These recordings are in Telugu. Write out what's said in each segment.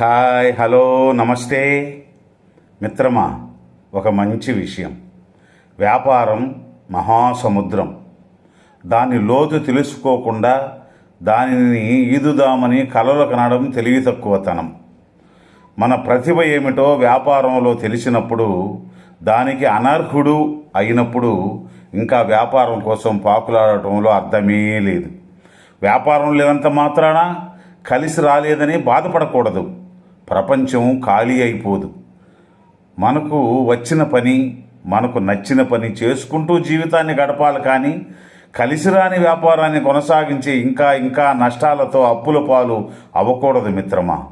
హాయ్ హలో నమస్తే. మిత్రమా ఒక మంచి విషయం. వ్యాపారం మహాసముద్రం. దాని లోతు తెలుసుకోకుండా దానిని ఈదుదామని కలలు కనడం తెలివి తక్కువతనం. మన ప్రతిభ ఏమిటో వ్యాపారంలో తెలిసినప్పుడు దానికి అనర్హుడు అయినప్పుడు ఇంకా వ్యాపారం కోసం పాకులాడటంలో అర్థమే లేదు. వ్యాపారం లేనంత మాత్రాన కలిసి రాలేదని బాధపడకూడదు. ప్రపంచం ఖాళీ అయిపోదు. మనకు వచ్చిన పని మనకు నచ్చిన పని చేసుకుంటూ జీవితాన్ని గడపాలి కానీ కలిసి రాని వ్యాపారాన్ని కొనసాగించి ఇంకా ఇంకా నష్టాలతో అప్పుల పాలు అవ్వకూడదు మిత్రమా.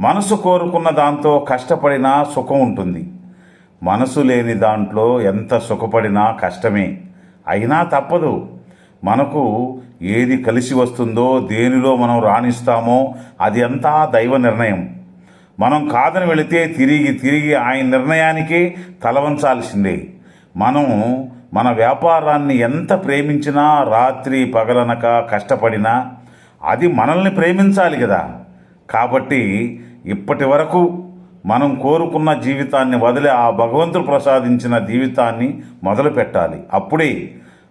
మనసు కోరుకున్న దాంతో కష్టపడినా సుఖం ఉంటుంది. మనసు లేని దాంట్లో ఎంత సుఖపడినా కష్టమే. అయినా తప్పదు. మనకు ఏది కలిసి వస్తుందో దేనిలో మనం రాణిస్తామో అది అంతా దైవ నిర్ణయం. మనం కాదని వెళితే తిరిగి తిరిగి ఆయన నిర్ణయానికి తలవంచాల్సిందే. మనం మన వ్యాపారాన్ని ఎంత ప్రేమించినా రాత్రి పగలనక కష్టపడినా అది మనల్ని ప్రేమించాలి కదా. కాబట్టి ఇప్పటి వరకు మనం కోరుకున్న జీవితాన్ని వదిలి ఆ భగవంతుడు ప్రసాదించిన జీవితాన్ని మొదలు పెట్టాలి అప్పుడే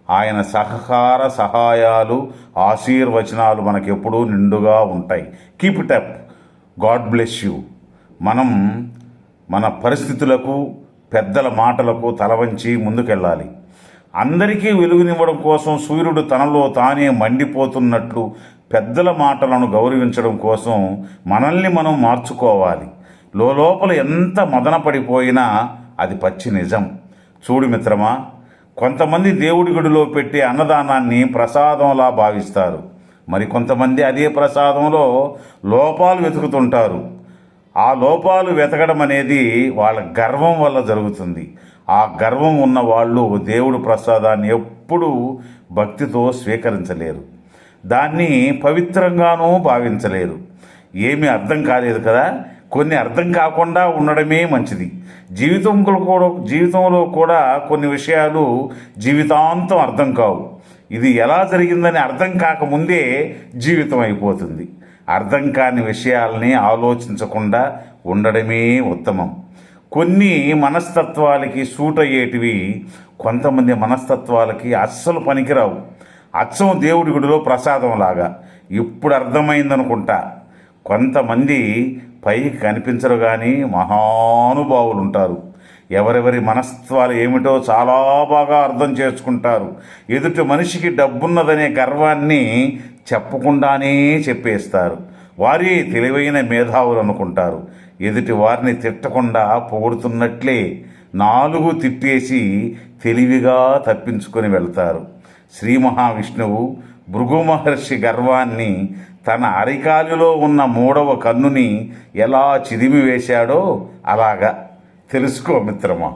ఆయన సహకార సహాయాలు ఆశీర్వచనాలు మనకెప్పుడూ నిండుగా ఉంటాయి. Keep it up God bless you. మనం మన పరిస్థితులకు పెద్దల మాటలకు తలవంచి ముందుకెళ్ళాలి. అందరికీ వెలుగునివ్వడం కోసం సూర్యుడు తనలో తానే మండిపోతున్నట్లు పెద్దల మాటలను గౌరవించడం కోసం మనల్ని మనం మార్చుకోవాలి. లోపల ఎంత మదన పడిపోయినా అది పచ్చి నిజం. చూడు మిత్రమా కొంతమంది దేవుడి గుడిలో పెట్టే అన్నదానాన్ని ప్రసాదంలా భావిస్తారు. మరి కొంతమంది అదే ప్రసాదంలో లోపాలు వెతుకుతుంటారు. ఆ లోపాలు వెతకడం అనేది వాళ్ళ గర్వం వల్ల జరుగుతుంది. ఆ గర్వం ఉన్న వాళ్ళు దేవుడు ప్రసాదాన్ని ఎప్పుడూ భక్తితో స్వీకరించలేరు. దాన్ని పవిత్రంగానూ భావించలేరు. ఏమీ అర్థం కాలేదు కదా? కొన్ని అర్థం కాకుండా ఉండడమే మంచిది. జీవితంలో కూడా జీవితంలో కూడా కొన్ని విషయాలు జీవితాంతం అర్థం కావు. ఇది ఎలా జరిగిందని అర్థం కాకముందే జీవితం అయిపోతుంది అర్థం కాని విషయాల్ని ఆలోచించకుండా ఉండడమే ఉత్తమం. కొన్ని మనస్తత్వాలకి సూట్ అయ్యేటివి కొంతమంది మనస్తత్వాలకి అస్సలు పనికిరావు. అచ్చం దేవుడి గుడిలో ప్రసాదం లాగా ఇప్పుడు అర్థమైందనుకుంటా. కొంతమంది పైకి కనిపించరు కానీ మహానుభావులు ఉంటారు ఎవరెవరి మనస్తత్వాలు ఏమిటో చాలా బాగా అర్థం చేసుకుంటారు. ఎదుటి మనిషికి డబ్బున్నదనే గర్వాన్ని చెప్పకుండానే చెప్పేస్తారు. వారి తెలివైన మేధావులు అనుకుంటారు. ఎదుటి వారిని తిట్టకుండా పొగుడుతున్నట్లే నాలుగు తిట్టేసి తెలివిగా తప్పించుకొని వెళ్తారు. శ్రీ మహావిష్ణువు భృగు మహర్షి గర్వాన్ని తన అరికాలిలో ఉన్న మూడవ కన్నుని ఎలా చిదిమి వేశాడో అలాగా తెలుసుకో మిత్రమా?